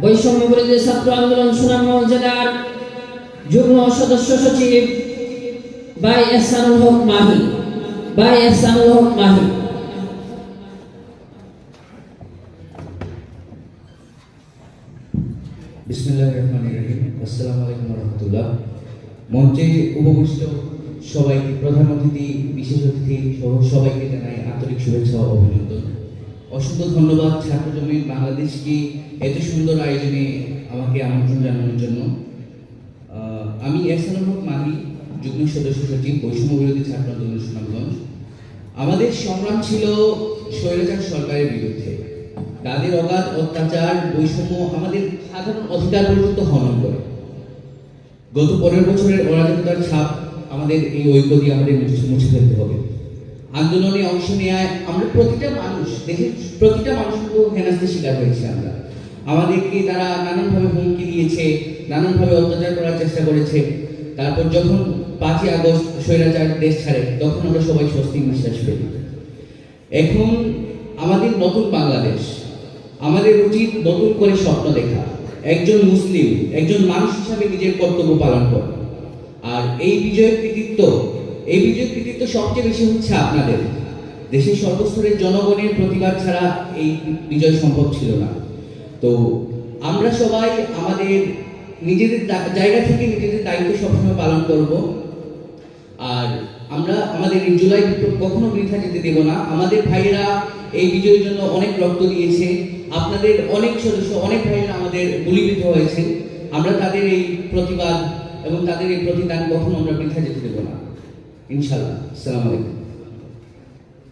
বৈষম্য বিরোধী ছাত্র আন্দোলন সুনামগঞ্জ জেলার যুগ্ম সদস্য সচিব বাই এহসানুল হক মাহি, বাই এহসানুল হক মাহি। আসসালামু আলাইকুম সবাইকে প্রধান অতিথি, বিশেষ অতিথি সহ সবাইকে জানাই আন্তরিক শুভেচ্ছা অভিনন্দন। অসংখ্য ধন্যবাদ ছাত্র জমির বাংলাদেশকে এত সুন্দর আয়োজনে আমাকে আমন্ত্রণ জানানোর জন্য। আমি এহসানুল হক মাহি, যুগ্ম সদস্য সচিব, বৈষম্য বিরোধী ছাত্র আন্দোলন সুনামগঞ্জ। আমাদের সংগ্রাম ছিল স্বৈরাচার সরকারের বিরুদ্ধে। তাদের অগাধ অত্যাচার, বৈষম্য আমাদের সাধারণ অধিকার পর্যন্ত হনন করে। গত পনেরো বছরের অরাজকতার ছাপ আমাদের এই ঐক্য দিয়ে আমাদের মুছে ফেলতে হবে। আন্দোলনে অংশ নেওয়ায় আমরা প্রতিটা মানুষ দেখে প্রতিটা মানুষ কিন্তু হেনাস্তের শিকার হয়েছে আমরা। আমাদেরকে তারা নানানভাবে হুমকি দিয়েছে, নানানভাবে অত্যাচার করার চেষ্টা করেছে। তারপর যখন পাঁচই আগস্ট স্বৈরাচার দেশ ছাড়ে, তখন আমরা সবাই স্বস্তি নিঃশ্বাস ফেলি। এখন আমাদের নতুন বাংলাদেশ, আমাদের উচিত নতুন করে স্বপ্ন দেখা। একজন মুসলিম, একজন মানুষ হিসাবে নিজের কর্তব্য পালন করা। আর এই বিজয়ের কৃতিত্ব এই বিজয়ের কৃতিত্ব সবচেয়ে বেশি হচ্ছে আপনাদের। দেশের সর্বস্তরের জনগণের প্রতিবাদ ছাড়া এই বিজয় সম্ভব ছিল না। তো আমরা সবাই আমাদের নিজেদের জায়গা থেকে নিজেদের দায়িত্ব সবসময় পালন করব। আর আমরা আমাদের এই জুলাই বিপ্লব কখনো বৃথা যেতে দেব না। আমাদের ভাইয়েরা এই বিজয়ের জন্য অনেক রক্ত দিয়েছে। আপনাদের অনেক সদস্য, অনেক ভাইয়েরা আমাদের গুলিবিদ্ধ হয়েছে। আমরা তাদের এই প্রতিবাদ এবং তাদের এই প্রতিদান কখনো আমরা বৃথা যেতে দেব না। ইনশাল্লাহ আসসালামু আলাইকুম